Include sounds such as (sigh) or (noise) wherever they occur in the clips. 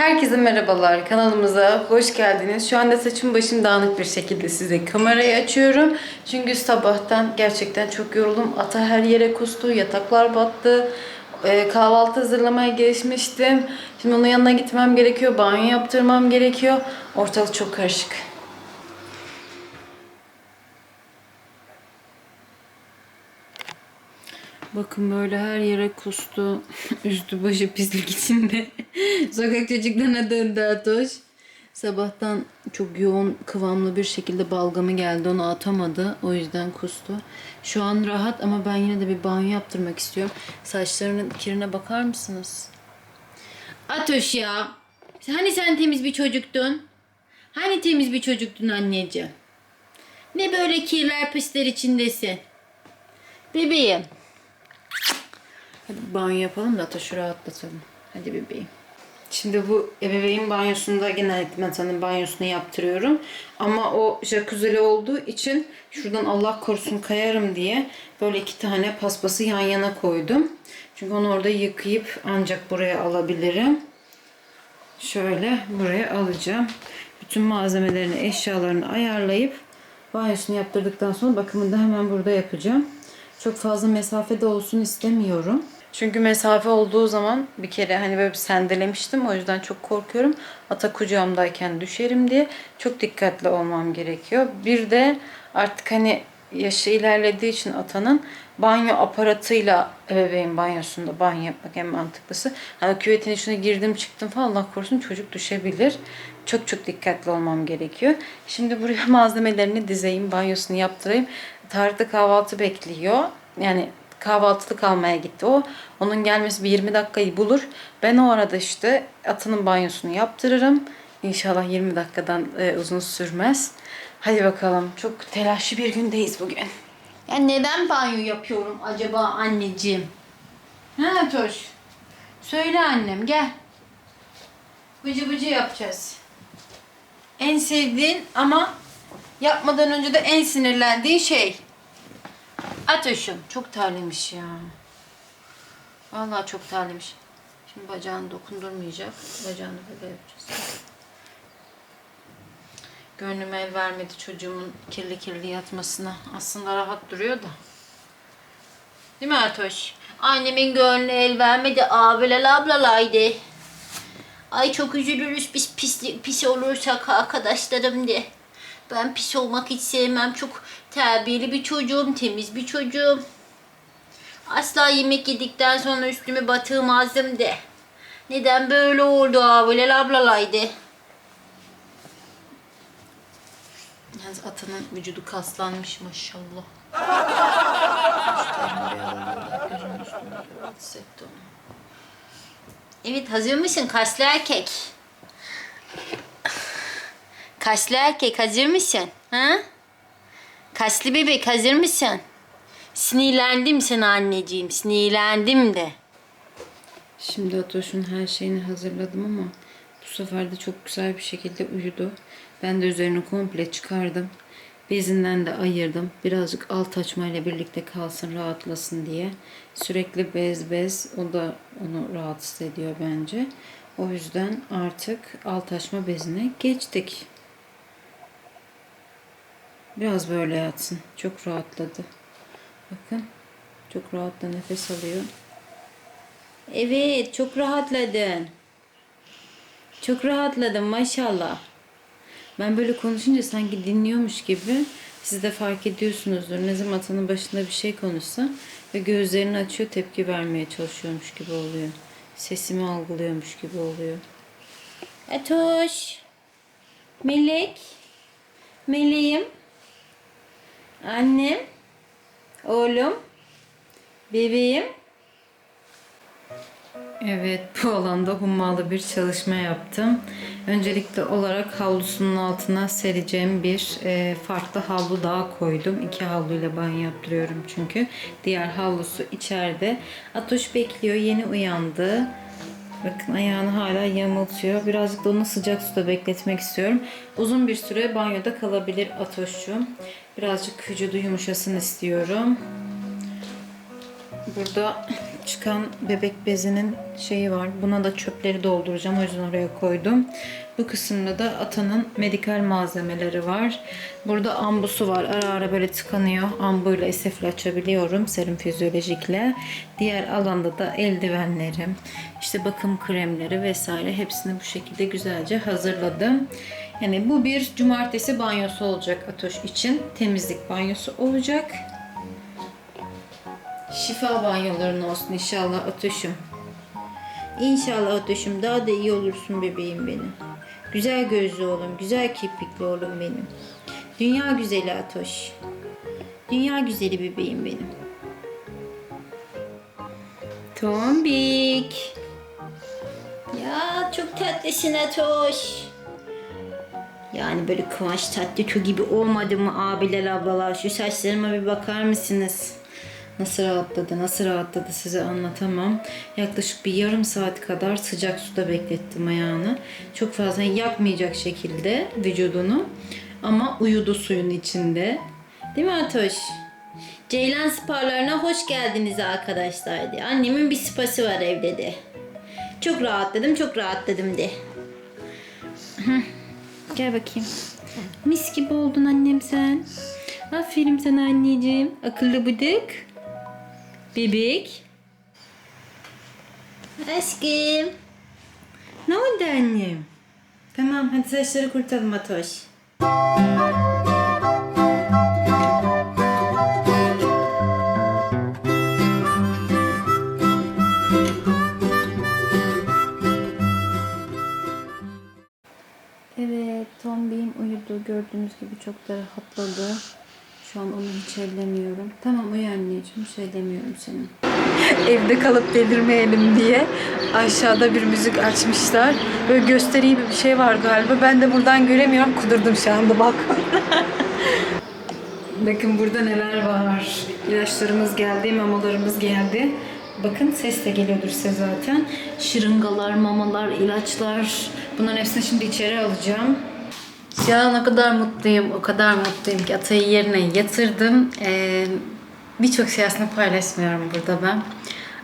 Herkese merhabalar. Kanalımıza hoş geldiniz. Şu anda saçım başım dağınık bir şekilde size kamerayı açıyorum. Çünkü sabahtan gerçekten çok yoruldum. Ata her yere kustu, yataklar battı. Ee, kahvaltı hazırlamaya geçmiştim. Şimdi onun yanına gitmem gerekiyor. Banyo yaptırmam gerekiyor. Ortalık çok karışık. Bakın böyle her yere kustu. (laughs) Üstü başı pislik içinde. (laughs) Sokak çocuklarına döndü Atoş. Sabahtan çok yoğun kıvamlı bir şekilde balgamı geldi. Onu atamadı. O yüzden kustu. Şu an rahat ama ben yine de bir banyo yaptırmak istiyorum. Saçlarının kirine bakar mısınız? Atoş ya. Hani sen temiz bir çocuktun? Hani temiz bir çocuktun anneciğim? Ne böyle kirler pisler içindesin? Bebeğim. Hadi banyo yapalım da Ataş'ı rahatlatalım. Hadi bebeğim. Şimdi bu ebeveyn banyosunda genellikle Nata'nın banyosunu yaptırıyorum. Ama o jacuzzi'li olduğu için şuradan Allah korusun kayarım diye böyle iki tane paspası yan yana koydum. Çünkü onu orada yıkayıp ancak buraya alabilirim. Şöyle buraya alacağım. Bütün malzemelerini, eşyalarını ayarlayıp banyosunu yaptırdıktan sonra bakımını da hemen burada yapacağım. Çok fazla mesafede olsun istemiyorum. Çünkü mesafe olduğu zaman bir kere hani böyle bir sendelemiştim. O yüzden çok korkuyorum. Ata kucağımdayken düşerim diye çok dikkatli olmam gerekiyor. Bir de artık hani yaşı ilerlediği için atanın banyo aparatıyla ebeveyn banyosunda banyo yapmak en mantıklısı. Hani küvetin içine girdim çıktım falan Allah korusun çocuk düşebilir. Çok çok dikkatli olmam gerekiyor. Şimdi buraya (laughs) malzemelerini dizeyim, banyosunu yaptırayım. Tarık'ta kahvaltı bekliyor. Yani kahvaltılık almaya gitti o. Onun gelmesi bir 20 dakikayı bulur. Ben o arada işte atının banyosunu yaptırırım. İnşallah 20 dakikadan e, uzun sürmez. Hadi bakalım. Çok telaşlı bir gündeyiz bugün. Ya neden banyo yapıyorum acaba anneciğim? Ha Toş? Söyle annem gel. Bıcı bıcı yapacağız. En sevdiğin ama yapmadan önce de en sinirlendiğin şey. Ateşim çok terlemiş ya. Vallahi çok terlemiş. Şimdi bacağını dokundurmayacak. Bacağını böyle yapacağız. Gönlüm el vermedi çocuğumun kirli kirli yatmasına. Aslında rahat duruyor da. Değil mi Atoş? Annemin gönlü el vermedi. Abiler ablalaydı. Ay çok üzülürüz biz pis, pis olursak arkadaşlarım de. Ben pis olmak hiç sevmem. Çok terbiyeli bir çocuğum, temiz bir çocuğum. Asla yemek yedikten sonra üstümü batırmazdım de. Neden böyle oldu abiler ablalaydı? Yalnız atının vücudu kaslanmış maşallah. Evet hazır mısın kaslı erkek? Kaslı erkek hazır mısın? Ha? Kaslı bebek hazır mısın? Sinirlendim sana anneciğim. Sinirlendim de. Şimdi Atoş'un her şeyini hazırladım ama bu sefer de çok güzel bir şekilde uyudu. Ben de üzerini komple çıkardım. Bezinden de ayırdım. Birazcık alt açmayla birlikte kalsın, rahatlasın diye. Sürekli bez bez o da onu rahatsız ediyor bence. O yüzden artık alt açma bezine geçtik. Biraz böyle yatsın. Çok rahatladı. Bakın. Çok rahatla nefes alıyor. Evet, çok rahatladın. Çok rahatladım maşallah. Ben böyle konuşunca sanki dinliyormuş gibi siz de fark ediyorsunuzdur. Ne zaman atanın başında bir şey konuşsa ve gözlerini açıyor tepki vermeye çalışıyormuş gibi oluyor. Sesimi algılıyormuş gibi oluyor. Atoş. Melek. Meleğim. Annem. Oğlum. Bebeğim. Evet, bu alanda hummalı bir çalışma yaptım. Öncelikle olarak havlusunun altına sereceğim bir e, farklı havlu daha koydum. İki havluyla banyo yaptırıyorum çünkü. Diğer havlusu içeride. Atoş bekliyor, yeni uyandı. Bakın ayağını hala yamultuyor. Birazcık da onu sıcak suda bekletmek istiyorum. Uzun bir süre banyoda kalabilir Atoş'cum. Birazcık vücudu yumuşasın istiyorum. Burada çıkan bebek bezinin şeyi var. Buna da çöpleri dolduracağım. O yüzden oraya koydum. Bu kısımda da Atan'ın medikal malzemeleri var. Burada ambusu var. Ara ara böyle tıkanıyor. Ambuyla esefle açabiliyorum. Serum fizyolojikle. Diğer alanda da eldivenlerim, işte bakım kremleri vesaire hepsini bu şekilde güzelce hazırladım. Yani bu bir cumartesi banyosu olacak Atoş için. Temizlik banyosu olacak. Şifa banyoların olsun inşallah Atoş'um. İnşallah Atoş'um daha da iyi olursun bebeğim benim. Güzel gözlü oğlum, güzel kirpikli oğlum benim. Dünya güzeli Atoş. Dünya güzeli bebeğim benim. Tombik. Ya çok tatlısın Atoş. Yani böyle Kıvanç Tatlıtuğ gibi olmadı mı abiler ablalar? Şu saçlarıma bir bakar mısınız? Nasıl rahatladı, nasıl rahatladı size anlatamam. Yaklaşık bir yarım saat kadar sıcak suda beklettim ayağını. Çok fazla yakmayacak şekilde vücudunu. Ama uyudu suyun içinde. Değil mi Atoş? Ceylan spalarına hoş geldiniz arkadaşlar de. Annemin bir spası var evde de. Çok rahatladım, çok rahatladım de. Gel bakayım. Mis gibi oldun annem sen. Aferin sana anneciğim. Akıllı bıdık. Bebek. Aşkım. Ne oldu annem? Tamam hadi saçları kurtalım Atoş. Gördüğünüz gibi çok da rahatladı. Şu an onu hiç ellemiyorum. Tamam uyu anneciğim, hiç ellemiyorum seni. (laughs) Evde kalıp delirmeyelim diye aşağıda bir müzik açmışlar. Böyle gösteri gibi bir şey var galiba. Ben de buradan göremiyorum. Kudurdum şu anda bak. (laughs) Bakın burada neler var. İlaçlarımız geldi, mamalarımız geldi. Bakın ses de geliyordur size zaten. Şırıngalar, mamalar, ilaçlar. Bunların hepsini şimdi içeri alacağım. Ya ne kadar mutluyum, o kadar mutluyum ki Atay'ı yerine yatırdım. Ee, Birçok şey aslında paylaşmıyorum burada ben.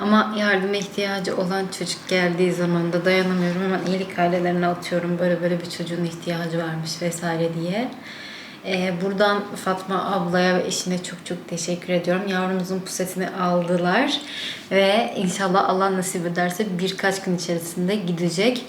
Ama yardıma ihtiyacı olan çocuk geldiği zaman da dayanamıyorum. Hemen iyilik ailelerine atıyorum. Böyle böyle bir çocuğun ihtiyacı varmış vesaire diye. Ee, buradan Fatma ablaya ve eşine çok çok teşekkür ediyorum. Yavrumuzun pusetini aldılar. Ve inşallah Allah nasip ederse birkaç gün içerisinde gidecek.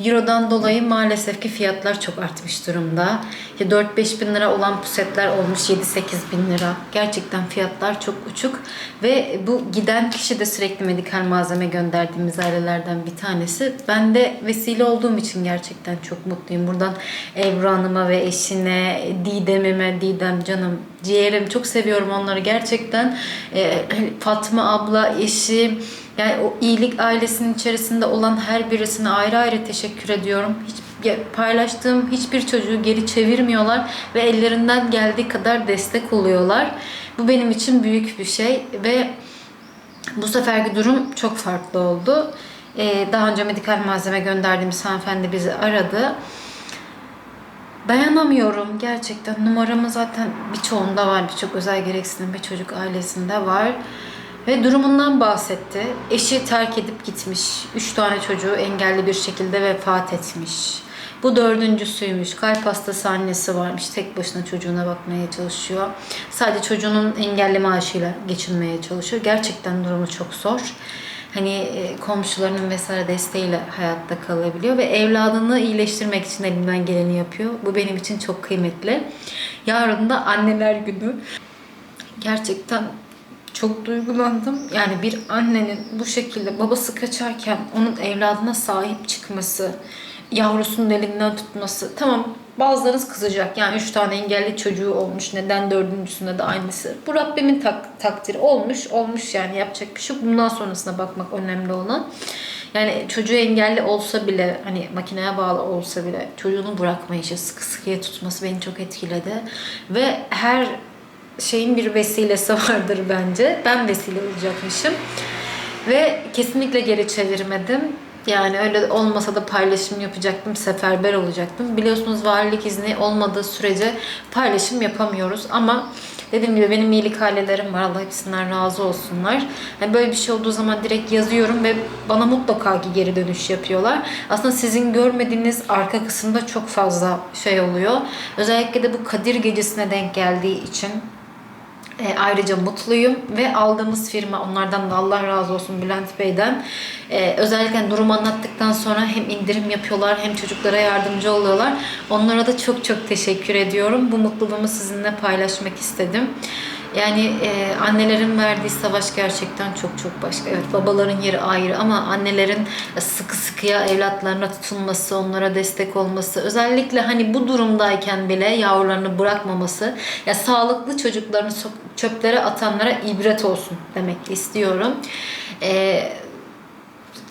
Euro'dan dolayı maalesef ki fiyatlar çok artmış durumda. Ya 4-5 bin lira olan pusetler olmuş 7-8 bin lira. Gerçekten fiyatlar çok uçuk. Ve bu giden kişi de sürekli medikal malzeme gönderdiğimiz ailelerden bir tanesi. Ben de vesile olduğum için gerçekten çok mutluyum. Buradan Ebru Hanım'a ve eşine, Didem'ime, Didem canım, ciğerim çok seviyorum onları gerçekten. Ee, Fatma abla, eşi, yani o iyilik ailesinin içerisinde olan her birisine ayrı ayrı teşekkür ediyorum. Hiç paylaştığım hiçbir çocuğu geri çevirmiyorlar ve ellerinden geldiği kadar destek oluyorlar. Bu benim için büyük bir şey ve bu seferki durum çok farklı oldu. Ee, daha önce medikal malzeme gönderdiğimiz hanımefendi bizi aradı. Dayanamıyorum gerçekten. Numaramı zaten birçoğunda var. Birçok özel gereksinim bir çocuk ailesinde var. Ve durumundan bahsetti. Eşi terk edip gitmiş. Üç tane çocuğu engelli bir şekilde vefat etmiş. Bu dördüncüsüymüş. Kalp hastası annesi varmış. Tek başına çocuğuna bakmaya çalışıyor. Sadece çocuğunun engelli maaşıyla geçinmeye çalışıyor. Gerçekten durumu çok zor. Hani e, komşularının vesaire desteğiyle hayatta kalabiliyor ve evladını iyileştirmek için elinden geleni yapıyor. Bu benim için çok kıymetli. Yarın da anneler günü. Gerçekten çok duygulandım. Yani bir annenin bu şekilde babası kaçarken onun evladına sahip çıkması, yavrusunun elinden tutması. Tamam bazılarınız kızacak. Yani üç tane engelli çocuğu olmuş. Neden dördüncüsünde de aynısı? Bu Rabbimin tak- takdiri. Olmuş, olmuş yani yapacak bir şey. Bundan sonrasına bakmak önemli olan. Yani çocuğu engelli olsa bile hani makineye bağlı olsa bile çocuğunu bırakmayışı, sıkı sıkıya tutması beni çok etkiledi. Ve her şeyin bir vesilesi (laughs) vardır bence. Ben vesile olacakmışım. Ve kesinlikle geri çevirmedim. Yani öyle olmasa da paylaşım yapacaktım, seferber olacaktım. Biliyorsunuz valilik izni olmadığı sürece paylaşım yapamıyoruz ama Dediğim gibi benim iyilik ailelerim var. Allah hepsinden razı olsunlar. Yani böyle bir şey olduğu zaman direkt yazıyorum ve bana mutlaka ki geri dönüş yapıyorlar. Aslında sizin görmediğiniz arka kısımda çok fazla şey oluyor. Özellikle de bu Kadir Gecesi'ne denk geldiği için e, ayrıca mutluyum ve aldığımız firma onlardan da Allah razı olsun Bülent Bey'den e, özellikle durumu anlattıktan sonra hem indirim yapıyorlar hem çocuklara yardımcı oluyorlar. Onlara da çok çok teşekkür ediyorum. Bu mutluluğumu sizinle paylaşmak istedim. Yani e, annelerin verdiği savaş gerçekten çok çok başka. Evet babaların yeri ayrı ama annelerin sıkı sıkıya evlatlarına tutulması, onlara destek olması, özellikle hani bu durumdayken bile yavrularını bırakmaması, ya sağlıklı çocuklarını çöplere atanlara ibret olsun demek istiyorum. E,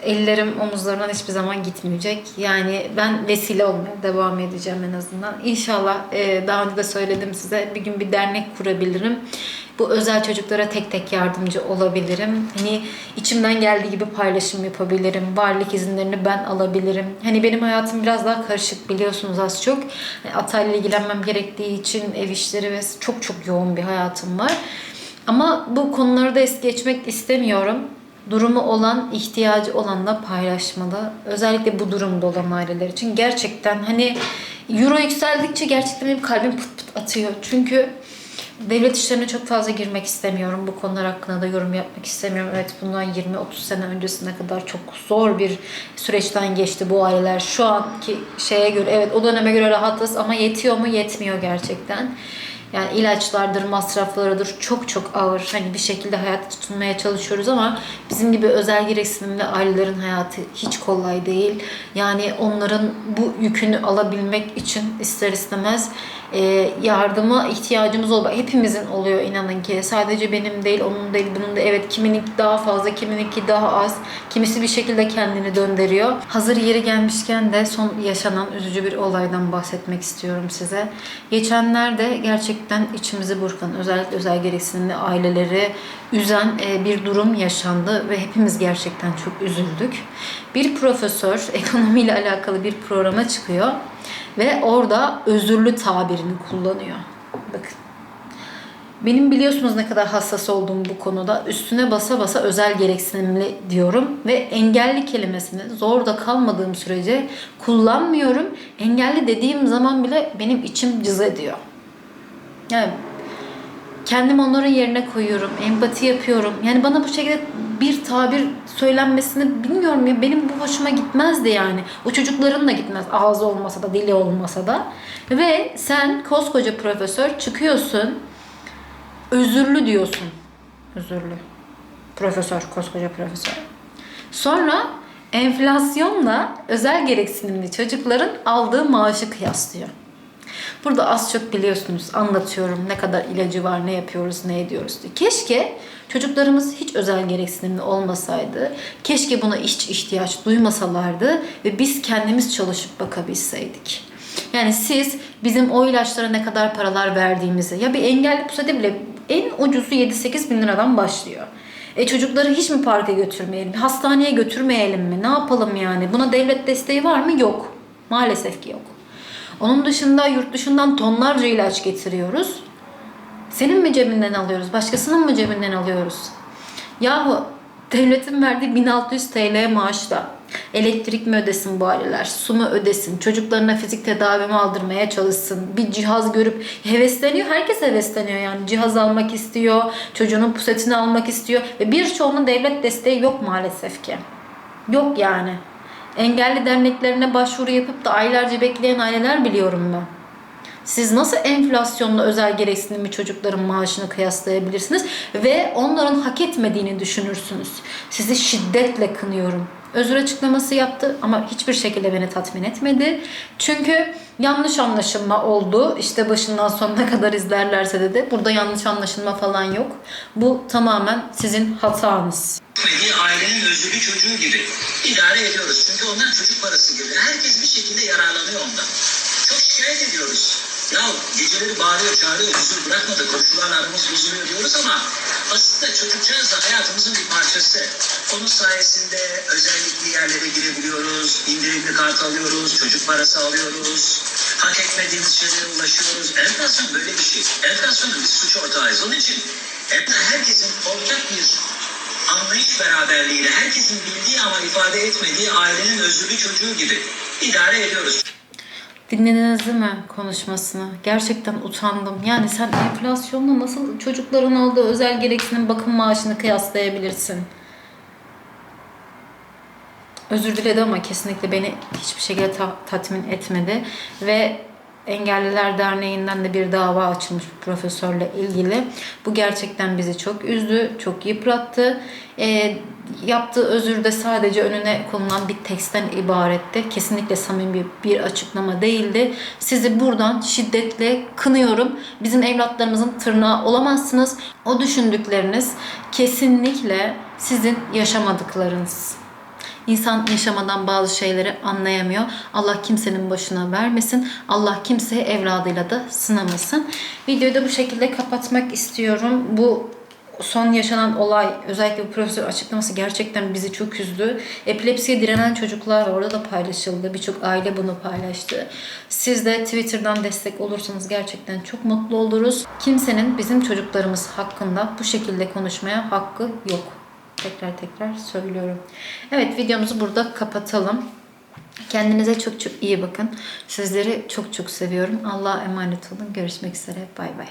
ellerim omuzlarından hiçbir zaman gitmeyecek. Yani ben vesile olmaya devam edeceğim en azından. İnşallah e, daha önce de söyledim size bir gün bir dernek kurabilirim. Bu özel çocuklara tek tek yardımcı olabilirim. Hani içimden geldiği gibi paylaşım yapabilirim. Varlık izinlerini ben alabilirim. Hani benim hayatım biraz daha karışık biliyorsunuz az çok. Yani Atayla ilgilenmem gerektiği için ev işleri ve çok çok yoğun bir hayatım var. Ama bu konuları da es geçmek istemiyorum durumu olan, ihtiyacı olanla paylaşmalı. Özellikle bu durumda olan aileler için. Gerçekten hani euro yükseldikçe gerçekten benim kalbim pıt pıt atıyor. Çünkü devlet işlerine çok fazla girmek istemiyorum. Bu konular hakkında da yorum yapmak istemiyorum. Evet bundan 20-30 sene öncesine kadar çok zor bir süreçten geçti bu aileler. Şu anki şeye göre evet o döneme göre rahatız ama yetiyor mu? Yetmiyor gerçekten. Yani ilaçlardır, masraflarıdır çok çok ağır. Hani bir şekilde hayatta tutunmaya çalışıyoruz ama bizim gibi özel gereksinimli ailelerin hayatı hiç kolay değil. Yani onların bu yükünü alabilmek için ister istemez e, yardıma ihtiyacımız oluyor. Hepimizin oluyor inanın ki. Sadece benim değil, onun değil, bunun da evet kimininki daha fazla, kimininki daha az. Kimisi bir şekilde kendini döndürüyor. Hazır yeri gelmişken de son yaşanan üzücü bir olaydan bahsetmek istiyorum size. Geçenlerde gerçekten içimizi burkan, özellikle özel gereksinimli aileleri üzen e, bir durum yaşandı ve hepimiz gerçekten çok üzüldük. Bir profesör (laughs) ekonomiyle alakalı bir programa çıkıyor ve orada özürlü tabirini kullanıyor. Bakın. Benim biliyorsunuz ne kadar hassas olduğum bu konuda. Üstüne basa basa özel gereksinimli diyorum. Ve engelli kelimesini zorda kalmadığım sürece kullanmıyorum. Engelli dediğim zaman bile benim içim cız ediyor. Yani kendim onların yerine koyuyorum. Empati yapıyorum. Yani bana bu şekilde bir tabir söylenmesini bilmiyorum ya benim bu hoşuma gitmezdi yani. O çocukların da gitmez ağzı olmasa da dili olmasa da. Ve sen koskoca profesör çıkıyorsun özürlü diyorsun. Özürlü. Profesör, koskoca profesör. Sonra enflasyonla özel gereksinimli çocukların aldığı maaşı kıyaslıyor. Burada az çok biliyorsunuz anlatıyorum ne kadar ilacı var, ne yapıyoruz, ne ediyoruz diye. Keşke çocuklarımız hiç özel gereksinimli olmasaydı. Keşke buna hiç ihtiyaç duymasalardı ve biz kendimiz çalışıp bakabilseydik. Yani siz bizim o ilaçlara ne kadar paralar verdiğimizi ya bir engelli pusede bile en ucuzu 7-8 bin liradan başlıyor. E çocukları hiç mi parka götürmeyelim? Hastaneye götürmeyelim mi? Ne yapalım yani? Buna devlet desteği var mı? Yok. Maalesef ki yok. Onun dışında yurt dışından tonlarca ilaç getiriyoruz. Senin mi cebinden alıyoruz? Başkasının mı cebinden alıyoruz? Yahu devletin verdiği 1600 TL maaşla elektrik mi ödesin bu aileler? Su mu ödesin? Çocuklarına fizik tedavi mi aldırmaya çalışsın? Bir cihaz görüp hevesleniyor. Herkes hevesleniyor yani. Cihaz almak istiyor. Çocuğunun pusetini almak istiyor. Ve birçoğunun devlet desteği yok maalesef ki. Yok yani. Engelli derneklerine başvuru yapıp da aylarca bekleyen aileler biliyorum ben. Siz nasıl enflasyonla özel gereksinimli çocukların maaşını kıyaslayabilirsiniz ve onların hak etmediğini düşünürsünüz. Sizi şiddetle kınıyorum. Özür açıklaması yaptı ama hiçbir şekilde beni tatmin etmedi. Çünkü yanlış anlaşılma oldu. İşte başından sonuna kadar izlerlerse dedi. Burada yanlış anlaşılma falan yok. Bu tamamen sizin hatanız. bir ailenin özürlü çocuğu gibi idare ediyoruz. Çünkü onlar çocuk parası gibi. Herkes bir şekilde yararlanıyor ondan. Çok şikayet ediyoruz. Ya geceleri bağırıyor, çağırıyor, huzur bırakmadı. Komşularla aramız bozuluyor diyoruz ama aslında çocukcağız da hayatımızın bir parçası. Onun sayesinde özellikli yerlere girebiliyoruz, indirimli kart alıyoruz, çocuk parası alıyoruz. Hak etmediğimiz şeylere ulaşıyoruz. Enflasyon böyle bir şey. Enflasyonun biz suç ortağıyız. Onun için herkesin ortak bir anlayış beraberliğiyle herkesin bildiği ama ifade etmediği ailenin bir çocuğu gibi idare ediyoruz. Dinlediniz değil mi konuşmasını? Gerçekten utandım. Yani sen enflasyonla nasıl çocukların aldığı özel gereksinim bakım maaşını kıyaslayabilirsin? Özür diledi ama kesinlikle beni hiçbir şekilde ta- tatmin etmedi. Ve Engelliler Derneği'nden de bir dava açılmış bu profesörle ilgili. Bu gerçekten bizi çok üzdü, çok yıprattı. Ee, yaptığı özür de sadece önüne konulan bir tekstten ibaretti. Kesinlikle samimi bir açıklama değildi. Sizi buradan şiddetle kınıyorum. Bizim evlatlarımızın tırnağı olamazsınız. O düşündükleriniz kesinlikle sizin yaşamadıklarınız. İnsan yaşamadan bazı şeyleri anlayamıyor. Allah kimsenin başına vermesin. Allah kimseyi evladıyla da sınamasın. Videoyu da bu şekilde kapatmak istiyorum. Bu son yaşanan olay özellikle bu profesör açıklaması gerçekten bizi çok üzdü. Epilepsiye direnen çocuklar. Orada da paylaşıldı. Birçok aile bunu paylaştı. Siz de Twitter'dan destek olursanız gerçekten çok mutlu oluruz. Kimsenin bizim çocuklarımız hakkında bu şekilde konuşmaya hakkı yok. Tekrar tekrar söylüyorum. Evet videomuzu burada kapatalım. Kendinize çok çok iyi bakın. Sizleri çok çok seviyorum. Allah'a emanet olun. Görüşmek üzere. Bay bay.